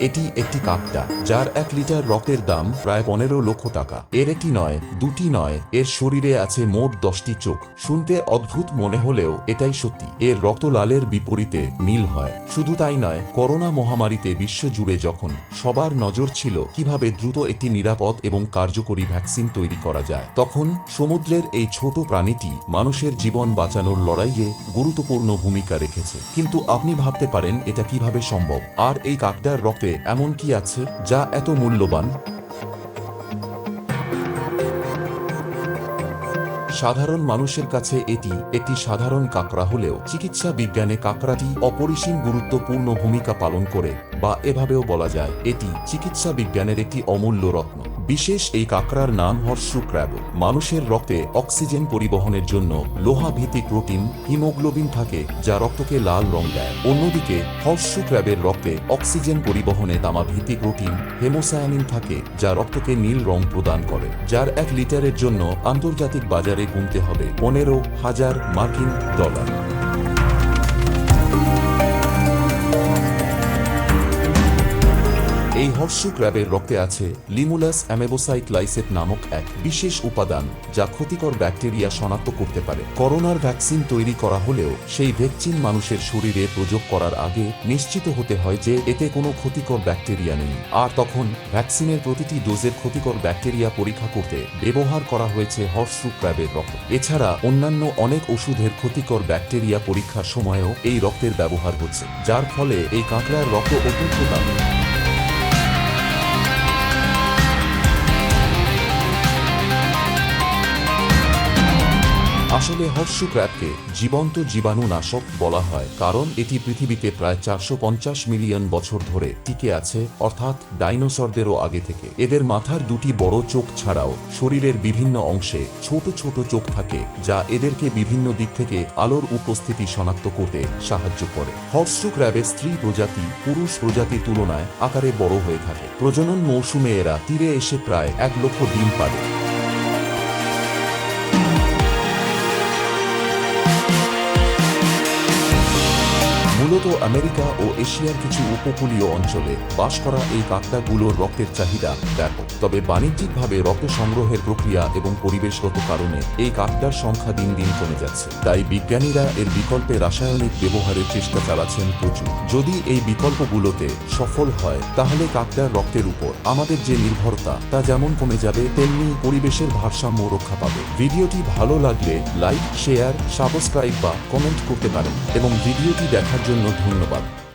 এটি একটি কাকটা যার এক লিটার রক্তের দাম প্রায় পনেরো লক্ষ টাকা। এর একটি নয়, দুটি নয়, এর শরীরে আছে মোট দশটি চোখ। শুনতে অদ্ভুত মনে হলেও এটাই সত্যি। এর রক্ত লালের বিপরীতে নীল হয়। শুধু তাই নয়, করোনা মহামারীতে বিশ্বজুড়ে যখন সবার নজর ছিল কীভাবে দ্রুত একটি নিরাপদ এবং কার্যকরী ভ্যাকসিন তৈরি করা যায়, তখন সমুদ্রের এই ছোট প্রাণীটি মানুষের জীবন বাঁচানোর লড়াইয়ে গুরুত্বপূর্ণ ভূমিকা রেখেছে। কিন্তু আপনি ভাবতে পারেন, এটা কীভাবে সম্ভব? আর এই কাকটার রক্তে এমন কি আছে যা এত মূল্যবান? সাধারণ মানুষের কাছে এটি একটি সাধারণ কাঁকড়া হলেও চিকিৎসা বিজ্ঞানে কাঁকড়াটি অপরিসীম গুরুত্বপূর্ণ ভূমিকা পালন করে বা এভাবেও বলা যায়, এটি চিকিৎসা বিজ্ঞানের একটি অমূল্য রত্ন। বিশেষ এই কাকড়ার নাম হর্ষু ক্র্যাব। মানুষের রক্তে অক্সিজেন পরিবহনের জন্য লোহা ভিত্তিক প্রোটিন, হিমোগ্লোবিন থাকে, যা রক্তকে লাল রং দেয়। অন্যদিকে হর্ষু ক্র্যাবের রক্তে অক্সিজেন পরিবহনে তামা ভিত্তিক প্রোটিন, হেমোসায়ানিন থাকে, যা রক্তকে নীল রং প্রদান করে, যার এক লিটারের জন্য আন্তর্জাতিক বাজারে গুনতে হবে পনেরো হাজার মার্কিন ডলার। হর্ষু ক্র্যাবের রক্তে আছে লিমুলাস অ্যামেবোসাইট লাইসেট নামক এক বিশেষ উপাদান যা ক্ষতিকর ব্যাকটেরিয়া শনাক্ত করতে পারে। করোনার ভ্যাকসিন তৈরি করা হলেও সেই ভ্যাকসিন মানুষের শরীরে প্রয়োগ করার আগে নিশ্চিত হতে হয় যে এতে কোনো ক্ষতিকর ব্যাকটেরিয়া নেই। আর তখন ভ্যাকসিনের প্রতিটি ডোজের ক্ষতিকর ব্যাকটেরিয়া পরীক্ষা করতে ব্যবহার করা হয়েছে হর্ষু ক্র্যাবের রক্ত। এছাড়া অন্যান্য অনেক ওষুধের ক্ষতিকর ব্যাকটেরিয়া পরীক্ষার সময়ও এই রক্তের ব্যবহার হচ্ছে, যার ফলে এই কাঁকড়ার রক্ত অত্যন্ত দামি। আসলে হর্ষু ক্র্যাবকে জীবন্ত জীবাণু নাশক বলা হয়, কারণ এটি পৃথিবীতে প্রায় চারশো পঞ্চাশ মিলিয়ন বছর ধরে টিকে আছে, অর্থাৎ ডাইনোসরদেরও আগে থেকে। এদের মাথার দুটি বড় চোখ ছাড়াও শরীরের বিভিন্ন অংশে ছোট ছোট চোখ থাকে, যা এদেরকে বিভিন্ন দিক থেকে আলোর উপস্থিতি শনাক্ত করতে সাহায্য করে। হর্ষু ক্র্যাবের স্ত্রী প্রজাতি পুরুষ প্রজাতির তুলনায় আকারে বড় হয়ে থাকে। প্রজনন মৌসুমে এরা তীরে এসে প্রায় এক লক্ষ ডিম পারে মূলত আমেরিকা ও এশিয়ার কিছু উপকূলীয় অঞ্চলে বাস করা এই কাকড়াগুলোর রক্তের চাহিদা ব্যাপক। তবে বাণিজ্যিকভাবে রক্ত সংগ্রহের প্রক্রিয়া এবং পরিবেশগত কারণে এই কাকড়ার সংখ্যা দিন দিন কমে যাচ্ছে। তাই বিজ্ঞানীরা এর বিকল্পে রাসায়নিক ব্যবহারের চেষ্টা চালাচ্ছেন প্রচুর। যদি এই বিকল্পগুলোতে সফল হয়, তাহলে কাকড়ার রক্তের উপর আমাদের যে নির্ভরতা, তা যেমন কমে যাবে, তেমনি পরিবেশের ভারসাম্য রক্ষা পাবে। ভিডিওটি ভালো লাগলে লাইক, শেয়ার, সাবস্ক্রাইব বা কমেন্ট করতে পারেন এবং ভিডিওটি দেখার জন্য ধন্যবাদ।